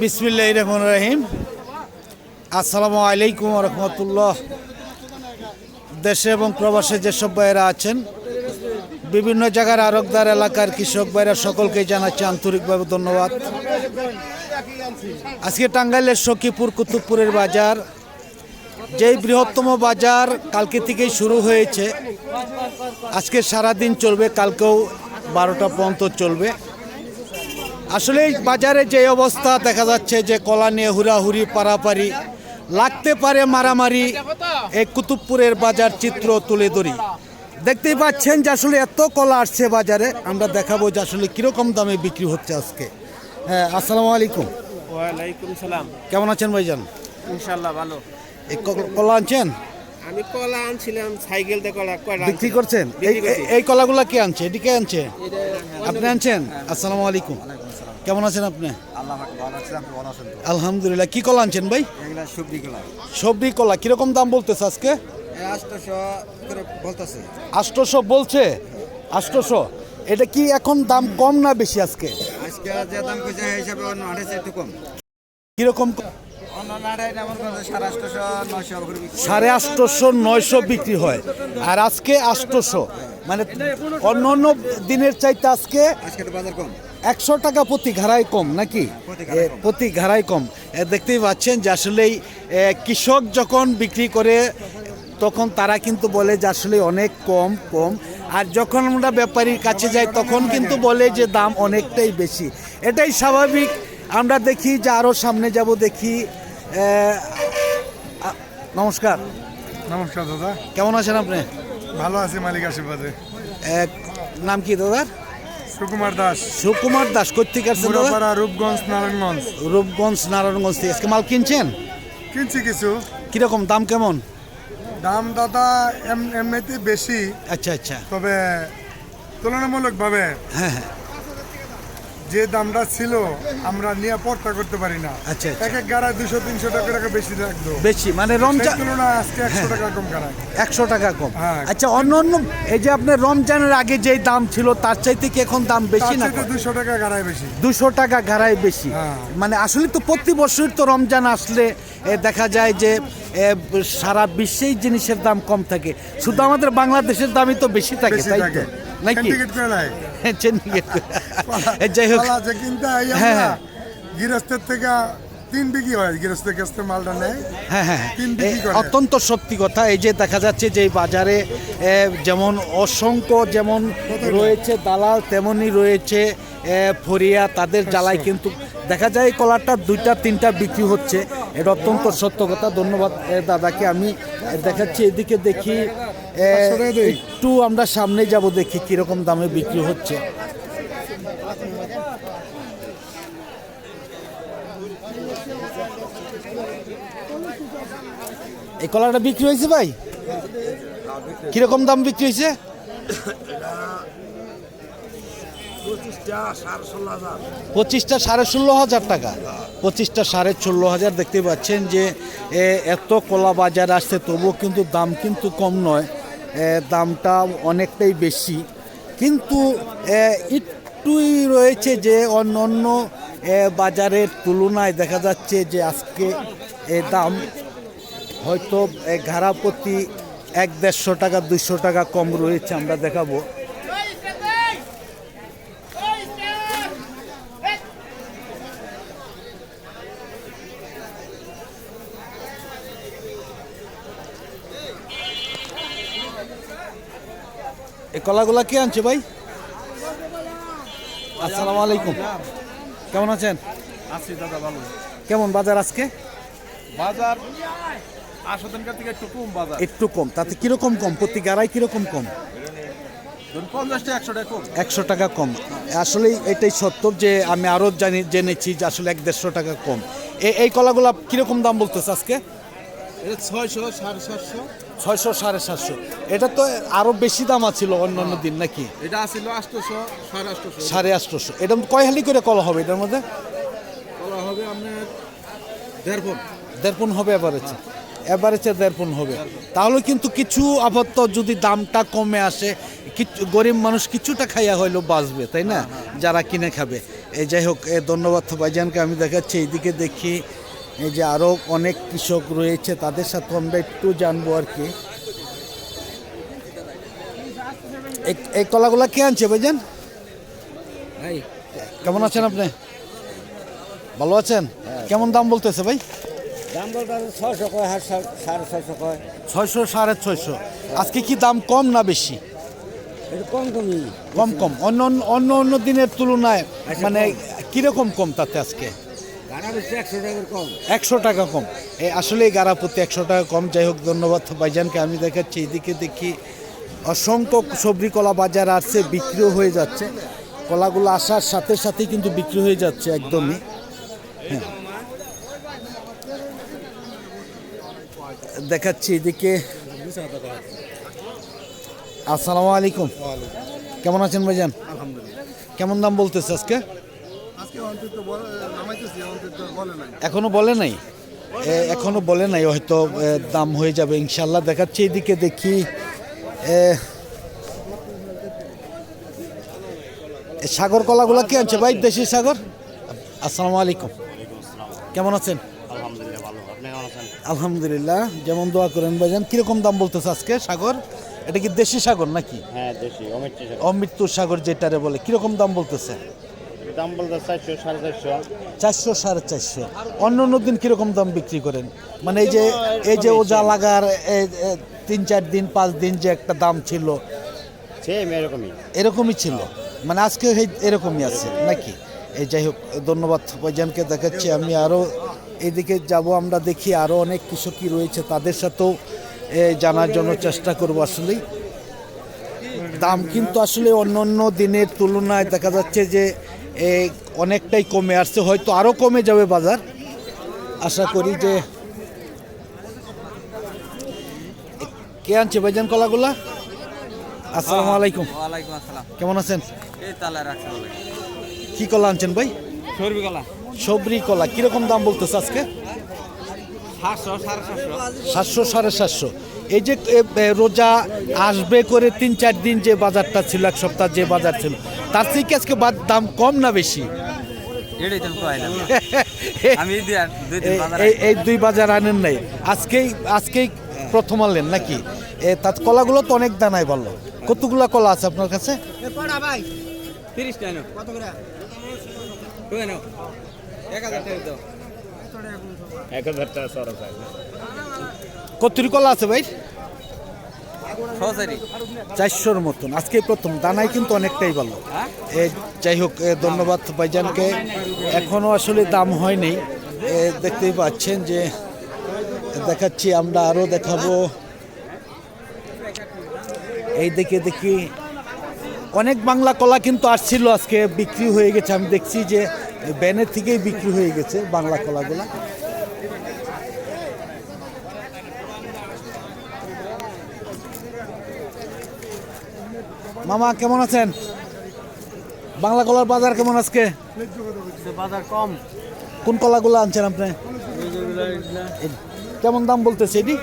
বিসমিল্লাহ রহমান রহিম আসসালামু আলাইকুম রহমতুল্লাহ। দেশে এবং প্রবাসে যেসব ভাইয়েরা আছেন, বিভিন্ন জায়গার আরকদার এলাকার কৃষক ভাইরা সকলকে জানাচ্ছি আন্তরিকভাবে ধন্যবাদ। আজকে টাঙ্গাইলের সখীপুর, কুতুবপুরের বাজার, যেই বৃহত্তম বাজার কালকে থেকেই শুরু হয়েছে, আজকে সারাদিন চলবে, কালকেও বারোটা পর্যন্ত চলবে। আসলে বাজারে যে অবস্থা দেখা যাচ্ছে যে কলা নিয়ে হুড়াহুড়ি পারাপারি লাগতে পারে মারামারি এই কুতুবপুরের বাজার চিত্র তুলে ধরি। দেখতেই পাচ্ছেন যে আসলে এত কলা আসছে বাজারে আমরা দেখাবো যে আসলে কীরকম দামে বিক্রি হচ্ছে আজকে। হ্যাঁ আসসালামু আলাইকুম। ওয়ালাইকুম সালাম। কেমন আছেন ভাইজান? ইনশাল্লাহ ভালো। এই কলা আনছেন? আমি কলা আনছিলাম সাইকেল দিয়ে কলা বিক্রি করছেন? এই কলাগুলা কে আনছে? এদিকে আনছে? আপনি আনছেন? আসসালামু আলাইকুম। কেমন আছেন আপনি? আলহামদুলিল্লাহ কি কলা আনছেন ভাই? সবজি কলা। কীরকম দাম বলতেছে আজকে? আষ্টশো বলছে? আষ্টশো এটা কি এখন দাম কম না বেশি আজকে? কীরকম সাড়ে আটশোশো নয়শো বিক্রি আষ্টশো নয়শো বিক্রি হয়। আর আজকে আষ্টশো মানে অন্য অন্য দিনের চাইতে আজকে আজকে বাজার কম। একশো টাকা প্রতি ঘাড়াই কম নাকি? প্রতি ঘাড়ায় কম। দেখতেই পাচ্ছেন যে আসলেই কৃষক যখন বিক্রি করে তখন তারা কিন্তু বলে যে আসলে অনেক কম কম। আর যখন আমরা ব্যাপারীর কাছে যাই তখন কিন্তু বলে যে দাম অনেকটাই বেশি। এটাই স্বাভাবিক। আমরা দেখি যে আরও সামনে যাব দেখি নমস্কার। নমস্কার দাদা। কেমন আছেন আপনি? ভালো আছি মালিক আশীর্বাদে। নাম কি দাদার? সুকুমার দাস। সুকুমার দাস কোথেকে আসছেন মুরাপাড়া রূপগঞ্জ নারায়ণগঞ্জ। রূপগঞ্জ নারায়ণগঞ্জ থেকে। আজকে মাল কিনছেন? কিনছি কিছু। কীরকম দাম কেমন? দাম দাদা এম- এমনিতে বেশি। আচ্ছা আচ্ছা। তবে তুলনামূলকভাবে হ্যাঁ হ্যাঁ। যে দামটা ছিল আমরা নিয়ে পর্তা করতে পারি না। আচ্ছা, আচ্ছা। এক এক গাড়ায় দুশো তিনশো টাকা টাকা বেশি রাখব বেশি মানে রমজান তুলনায় আজকে একশো টাকা কম গাড়ায় একশো টাকা কম। হ্যাঁ। আচ্ছা অন্য অন্য এই যে আপনার রমজানের আগে যে দাম ছিল তার চাইতে কি এখন দাম বেশি না দুশো টাকা গাড়ায় বেশি। দুশো টাকা গাড়ায় বেশি। হ্যাঁ। মানে আসলে তো প্রতি বছর তো রমজান আসলে এ, দেখা যায় যে সারা বিশ্বেই জিনিসের দাম কম থাকে। শুধু আমাদের বাংলাদেশের দামই তো বেশি থাকে তাই তো? নাকি? চেন্ডিগেট যাই হোক। হ্যাঁ, হ্যাঁ। গৃহস্থের থেকে তিন বিঘি হয় গৃহস্থের কাছ থেকে মালটা নেয় হ্যাঁ হ্যাঁ। অত্যন্ত সত্যি কথা এই যে দেখা যাচ্ছে যে বাজারে যেমন অসংখ্য যেমন রয়েছে দালাল তেমনই রয়েছে ফরিয়া তাদের জ্বালায় কিন্তু দেখা যায় এই কলারটা দুইটা তিনটা বিক্রি হচ্ছে। এটা অত্যন্ত সত্য কথা। ধন্যবাদ দাদাকে। আমি দেখাচ্ছি এদিকে দেখি একটু আমরা সামনে যাব দেখি কীরকম দামে বিক্রি হচ্ছে। এই কলাটা বিক্রি হয়েছে ভাই? কীরকম দাম বিক্রি হয়েছে? পঁচিশটা সাড়ে ষোলো হাজার। টাকা। পঁচিশটা সাড়ে ষোলো হাজার দেখতে পাচ্ছেন যে এত কলা বাজার আসছে তবুও কিন্তু দাম কিন্তু কম নয়। দামটা অনেকটাই বেশি। কিন্তু একটুই রয়েছে যে অন্য অন্য বাজারের তুলনায় দেখা যাচ্ছে যে আজকে এ দাম হয়তো এ, ঘাড়া প্রতি এক দেড়শো টাকা দুশো টাকা কম রয়েছে আমরা দেখাবো। এই কলাগুলা কে আনছে ভাই? আসসালামু আলাইকুম। কেমন আছেন? আছি দাদা ভালো। কেমন বাজার আজকে? বাজার আসো থেকে একটু কম বাজার। একটু কম। তাতে কীরকম কম? প্রতি গাড়াই কীরকম কম? একশো টাকা কম। আসলে এটাই সত্য যে আমি আরও জানি জেনেছি যে আসলে এক দেড়শো টাকা কম। এই কলাগুলা কীরকম দাম বলতেছে আজকে? ছয়শো সাড়ে সাতশো। ছয়শো সাড়ে সাতশো। এটা তো আরও বেশি দাম আছিল অন্য অন্য দিন নাকি? এটা আসছিল আটশোশো সাড়ে আটশোশো। সাড়ে আটশোশো। এটা কয় হালি করে কলা হবে এটার মধ্যে? কলা হবে আপনার দেড় ফুট দেড়পুন হবে এভারেজে এভারেজে দেড়পুন হবে। তাহলে কিন্তু কিছু আপাতত যদি দামটা কমে আসে কিছু গরিব মানুষ কিছুটা খাইয়া হইলেও বাঁচবে তাই না? যারা কিনে খাবে। এই যাই হোক এ ধন্যবাদ ভাইজানকে আমি দেখাচ্ছি। এইদিকে দেখি এই যে আরও অনেক কৃষক রয়েছে তাদের সাথে আমরা একটু জানব আর কি। এই- কলাগুলা কে আনছে ভাইজান? কেমন আছেন আপনি? ভালো আছেন? কেমন দাম বলতেছে ভাই? দাম বলতে ছয়শো কয় সাড়ে ছয়শো কয়। ছয়শো সাড়ে ছয়শো। আজকে কি দাম কম না বেশি? কম কমই। কম কম। অন্য অন্য- অন্য দিনের তুলনায় মানে কীরকম কম তাতে আজকে? একশো টাকা কম। এই আসলে গাড়া প্রতি একশো টাকা কম। যাই হোক ধন্যবাদ ভাইজানকে। আমি দেখাচ্ছি এদিকে দেখি অসংখ্য সবজি কলা বাজার আসছে বিক্রিও হয়ে যাচ্ছে। কলাগুলো আসার সাথে সাথেই কিন্তু বিক্রি হয়ে যাচ্ছে একদমই। হ্যাঁ। দেখাচ্ছি এদিকে। আসসালামু আলাইকুম। কেমন আছেন ভাইজান? কেমন দাম বলতেছে আজকে? এখনও বলে নাই? এখনও বলে নাই হয়তো দাম হয়ে যাবে ইনশাল্লাহ দেখাচ্ছি এদিকে দেখি। সাগর কলাগুলা কি আনছে ভাই দেশি সাগর? আসসালামু আলাইকুম। কেমন আছেন? আলহামদুলিল্লাহ ভালো। আপনি কেমন আছেন? আলহামদুলিল্লাহ যেমন দোয়া করেন ভাইজান। কীরকম দাম বলতেছে আজকে সাগর? এটা কি দেশি সাগর নাকি? হ্যাঁ দেশি অমিত অমৃত্যুর সাগর যেটারে বলে কীরকম দাম বলতেছে? দাম বলতে চারশো সাড়ে চারশো। চারশো সাড়ে চারশো। অন্য অন্য দিন কীরকম দাম বিক্রি করেন? মানে এই যে এই যে ওজা লাগার তিন চার দিন পাঁচ দিন যে একটা দাম ছিল সেম এরকমই। এরকমই ছিল। মানে আজকে এই- এরকমই আছে নাকি? এই যাই হোক ধন্যবাদ ভাইজানকে দেখাচ্ছি। আমি আরও এদিকে যাব আমরা দেখি আরও অনেক কৃষকই রয়েছে তাদের সাথেও এ, জানার জন্য চেষ্টা করব আসলেই। দাম কিন্তু আসলে অন্য অন্য দিনের তুলনায় দেখা যাচ্ছে যে অনেকটাই কমে আসছে হয়তো আরও কমে যাবে বাজার। আশা করি যে কে আনছে ভাইজান কলাগুলা? আসসালামু আলাইকুম। কেমন আছেন? কি কলা আনছেন ভাই? সরবি গলা সবরি কলা কীরকম দাম বলতেছে আজকে? সাতশো সাড়ে সাতশো। এই যে রোজা আসবে করে তিন চার দিন যে বাজারটা ছিল এক সপ্তাহ যে বাজার ছিল তার থেকে আজকে বাদ দাম কম না বেশি? এই- বাজার এই এই দুই বাজার আনেন নাই। আজকেই আজকেই প্রথম আনলেন নাকি? এ তার কলাগুলো তো অনেক দানায় ভালো। কতগুলা কলা আছে আপনার কাছে? কত কলা আছে ভাই? চারশোর মতন। আজকে প্রথম। দানাই কিন্তু অনেকটাই ভালো। হ্যাঁ? যাই হোক ধন্যবাদ ভাইজানকে। এখনও আসলে দাম হয়নি। দেখতেই পাচ্ছেন যে দেখাচ্ছি আমরা আরও দেখাবো। এই দেখে দেখি অনেক বাংলা কলা কিন্তু আসছিল আজকে বিক্রি হয়ে গেছে। আমি দেখছি যে ব্যানের থেকেই বিক্রি হয়ে গেছে বাংলা কলাগুলা। মামা কেমন আছেন? বাংলা কলার বাজার কেমন আজকে? বাজার কম। কোন কলাগুলো আনছেন আপনি? কেমন দাম বলতেছে এটি?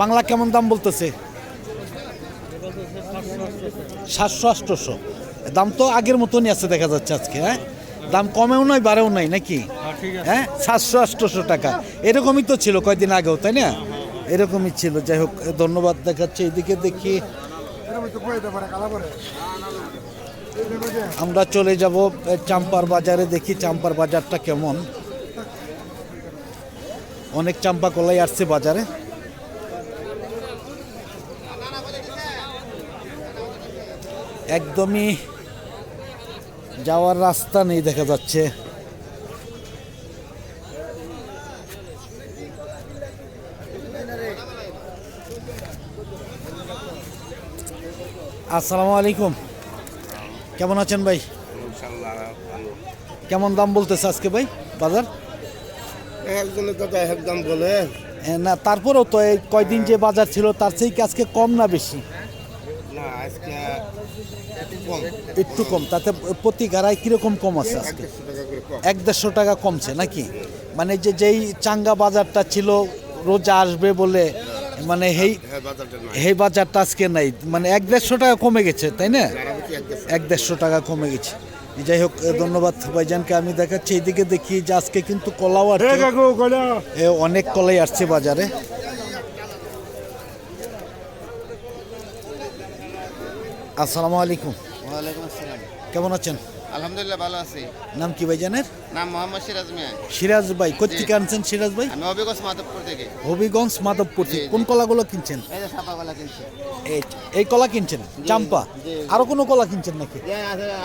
বাংলা কেমন দাম বলতেছে? সাতশো আটশোশো দাম তো আগের মতনই আছে দেখা যাচ্ছে আজকে হ্যাঁ? দাম কমেও নাই বাড়েও নাই নাকি? হ্যাঁ সাতশো আটশোশো টাকা। এরকমই তো ছিল কয়দিন আগেও তাই না? এরকমই ছিল। যাই হোক, ধন্যবাদ দেখাচ্ছে। এদিকে দেখি আমরা চলে যাব চাম্পার বাজারে। দেখি চাম্পার বাজারটা কেমন। অনেক চাম্পা কলাই আসছে বাজারে। একদমই যাওয়ার রাস্তা নেই দেখা যাচ্ছে। আসসালামু আলাইকুম। কেমন আছেন ভাই? কেমন দাম বলতেছে আজকে ভাই বাজার? একজনের বলে। না তারপরেও তো এই কয়দিন যে বাজার ছিল তার থেকে কি আজকে কম না বেশি? একটু কম। একটু কম তাতে প্রতি গাড়ায় কীরকম কম আছে আজকে? এক দেড়শো টাকা কমছে নাকি? মানে যে যেই চাঙ্গা বাজারটা ছিল রোজা আসবে বলে মানে এই এই বাজারটা আজকে নাই। মানে এক দেড়শো টাকা কমে গেছে তাই না? এক দেড়শো টাকা কমে গেছে। যাই হোক ধন্যবাদ ভাইজানকে। আমি দেখাচ্ছি এইদিকে দেখি যে আজকে কিন্তু কলাও আর অনেক কলাই আসছে বাজারে। আসসালামু আলাইকুম। কেমন আছেন? আলহামদুলিল্লাহ ভালো আছি। নাম কি ভাইজানের নাম মোহাম্মদ সিরাজ মিয়া। সিরাজ ভাই কোথেকে আনছেন সিরাজ ভাই? আমি অবিগস মাধবপুর থেকে। হবিগঞ্জ মাধবপুর থেকে। কোন কলাগুলো কিনছেন? এই যে সাপাগলা কিনছি। এই এই কলা কিনছেন? চাম্পা? আরও কোনো কলা কিনছেন নাকি?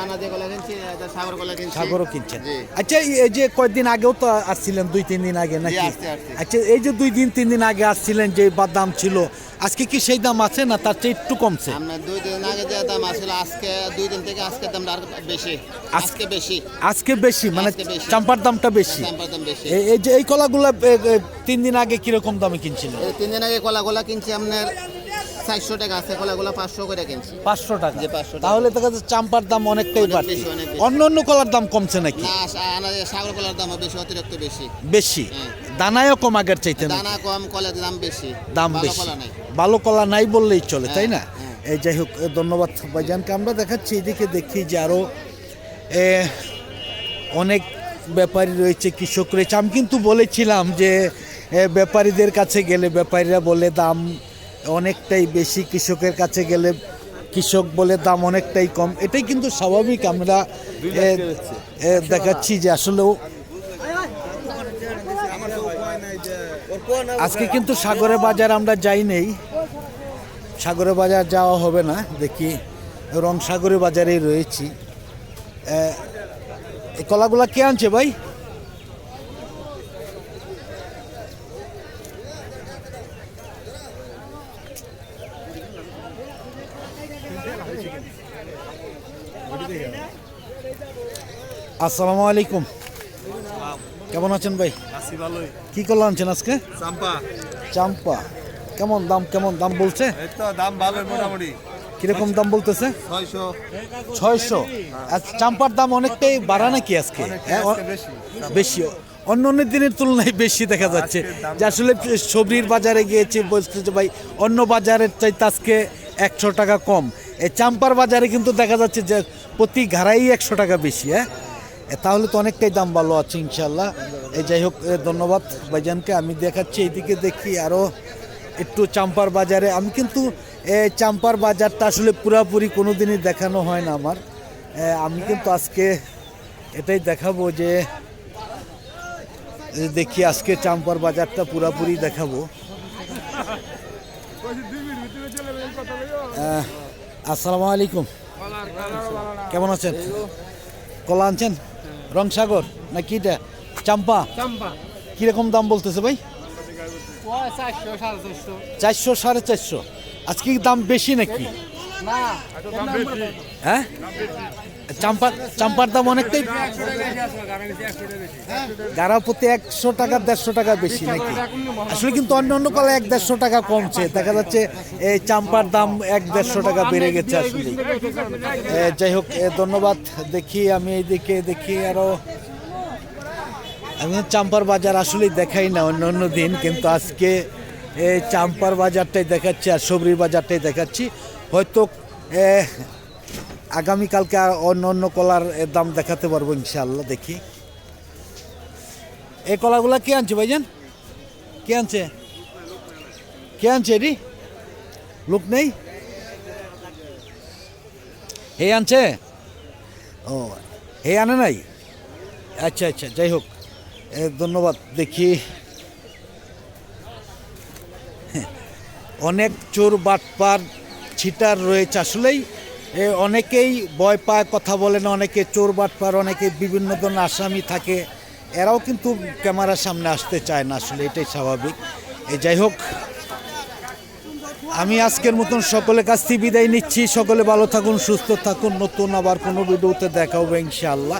আনাজে কলা কিনছি সাগর কলা কিনছি। সাগরও কিনছেন। আচ্ছা এই- যে কয়েকদিন আগেও তো আসছিলেন দুই তিন দিন আগে নাকি। আচ্ছা এই যে দুই দিন তিন দিন আগে আসছিলেন যে বাদাম ছিল আজকে কি সেই দাম আছে না তার চেয়ে একটু কমছে? দুই দিন আগে যে দাম আসলে আজকে দুই দিন থেকে আজকে দামটা আর বেশি। আজকে বেশি। আজকে বেশি মানে চাম্পার দামটা বেশি। দামটা দাম বেশি। এই- যে এই কলাগুলো তিন দিন আগে কীরকম দামে কিনছিলেন? এই তিন দিন আগে কিনছি আপনার চারশো টাকা আছে কলা কলা পাঁচশো করে কিনছি। পাঁচশো টাকা। 500 টাকা। তাহলে দেখা যাচ্ছে চাম্পার দাম অনেকটাই বেশি। অন্য অন্য কলার দাম কমছে নাকি? না সাগর কলার দাম বেশি অতিরিক্ত বেশি। বেশি? হ্যাঁ। দানায়ও কম আগের চাইতে দানা কম কলের দাম বেশি। দাম ভালো বেশি। কলা নাই। ভালো কলা নাই বললেই চলে তাই না? হ্যাঁ। যাই হোক ধন্যবাদ ভাইজানকে আমরা দেখাচ্ছি এদিকে দেখি যে আরও অনেক ব্যাপারী রয়েছে কৃষক রয়েছে আমি কিন্তু বলেছিলাম যে ব্যাপারীদের কাছে গেলে ব্যাপারীরা বলে দাম অনেকটাই বেশি কৃষকের কাছে গেলে কৃষক বলে দাম অনেকটাই কম। এটাই কিন্তু স্বাভাবিক। আমরা দেখাচ্ছি যে আসলেও আজকে কিন্তু সাগরে বাজার আমরা যাই নেই। সাগরে বাজার যাওয়া হবে না দেখি রং সাগরে বাজারেই রয়েছি। এই কলাগুলা কে আনছে ভাই? আসসালামু আলাইকুম। কেমন আছেন ভাই? কি কলা আনছেন আজকে? চাম্পা। চাম্পা। কেমন দাম কেমন দাম বলছে? দাম মোটামুটি। কীরকম দাম বলতেছে? ছয়শো। ছয়শো? আর চাম্পার দাম অনেকটাই বাড়া নাকি আজকে? হ্যাঁ, বেশি অন্য অন্য দিনের তুলনায় বেশি দেখা যাচ্ছে। যে আসলে সবজির বাজারে গিয়েছে বলছে যে ভাই অন্য বাজারের চাইতে আজকে একশো টাকা কম। এই চাম্পার বাজারে কিন্তু দেখা যাচ্ছে যে প্রতি ঘাড়াই একশো টাকা বেশি হ্যাঁ? তাহলে তো অনেকটাই দাম ভালো আছে ইনশাল্লাহ এই যাই হোক ধন্যবাদ ভাইজানকে। আমি দেখাচ্ছি এইদিকে দেখি আরও একটু চাম্পার বাজারে। আমি কিন্তু চাম্পার বাজারটা আসলে পুরাপুরি কোনো দিনই দেখানো হয় না আমার। আমি কিন্তু আজকে এটাই দেখাবো যে দেখি আজকে চাম্পার বাজারটা পুরাপুরি দেখাবো। আসসালামু আলাইকুম। কেমন আছেন? কলা আনছেন? রংসাগর? না কিটা চাম্পা। কীরকম দাম বলতেছে ভাই? চারশো সাড়ে চারশো। আজকে দাম বেশি নাকি? হ্যাঁ? চাম্পার চাম্পার দাম অনেকটাই গাড়া প্রতি একশো টাকা দেড়শো টাকা বেশি নাকি? আসলে কিন্তু অন্য অন্য কলা এক দেড়শো টাকা কমছে। দেখা যাচ্ছে এই চাম্পার দাম এক দেড়শো টাকা বেড়ে গেছে আসলে। যাই হোক ধন্যবাদ। দেখি আমি এইদিকে দেখি আরও আমি চাম্পার বাজার আসলে দেখাই না অন্য অন্য দিন, কিন্তু আজকে এই চাম্পার বাজারটাই দেখাচ্ছি আর সবরির বাজারটাই দেখাচ্ছি। হয়তো আগামীকালকে আর অন্য অন্য কলার দাম দেখাতে পারব ইনশাল্লাহ দেখি। এই কলাগুলো কে আনছে ভাইজান? কে আনছে? কে আনছে এটি? লোক নেই? হে আনছে? ও, হে আনে নাই? আচ্ছা আচ্ছা যাই হোক। ধন্যবাদ, দেখি। অনেক চোর বাটপার ছিটার রয়েছে আসলেই। অনেকেই ভয় পায়, কথা বলে না, অনেকে চোর বাটপার অনেকে বিভিন্ন ধরনের আসামি থাকে। এরাও কিন্তু ক্যামেরার সামনে আসতে চায় না আসলে, এটাই স্বাভাবিক। যাই হোক, আমি আজকের মতন সকলের কাছ থেকে বিদায় নিচ্ছি। সকলে ভালো থাকুন, সুস্থ থাকুন। নতুন আবার কোনো ভিডিওতে দেখা হবে, ইনশাআল্লাহ।